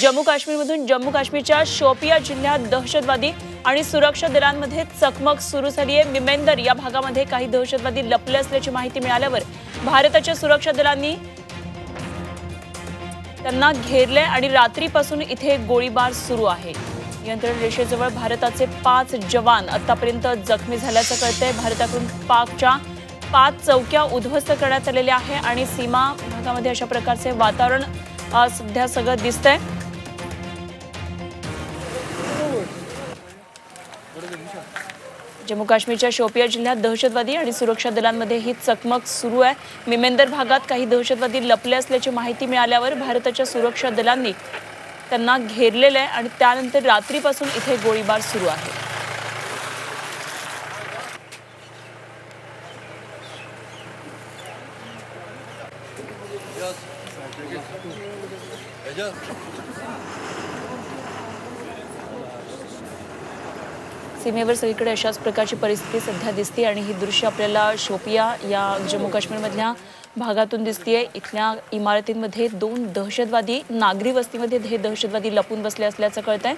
जम्मू काश्मीरमधून जम्मू काश्मीरच्या शोपिया जिल्ह्यात दहशतवादी आणि सुरक्षा दलांमध्ये चकमक सुरू झाली आहे मिमेंदर या भागामध्ये काही दहशतवादी लपले असल्याची माहिती मिळाल्यावर भारताच्या सुरक्षा दलांनी त्यांना घेरले आणि रात्रीपासून इथे गोळीबार सुरू आहे. नियंत्रण रेषेजवळ भारताचे पाच जवान आतापर्यंत जखमी झाल्याचं कळतंय. भारताकडून पाकच्या पाच चौक्या उद्ध्वस्त करण्यात आलेल्या आहे आणि सीमा भागामध्ये अशा प्रकारचे वातावरण सध्या सगळं दिसतंय. जम्मू काश्मीरच्या शोपिया जिल्ह्यात दहशतवादी आणि सुरक्षा दलांमध्ये ही चकमक सुरू आहे. मिमेंदर भागात काही दहशतवादी लपले असल्याची माहिती मिळाल्यावर भारताच्या सुरक्षा दलांनी त्यांना घेरलेलं आहे आणि त्यानंतर रात्रीपासून इथे गोळीबार सुरू आहे. सीमेवर सगळीकडे अशाच प्रकारची परिस्थिती सध्या दिसते आणि ही दृश्य आपल्याला शोपिया या जम्मू काश्मीरमधल्या भागातून दिसतीये. इथल्या इमारतींमध्ये दोन दहशतवादी नागरी वस्तीमध्ये हे दहशतवादी लपून बसले असल्याचं कळत आहे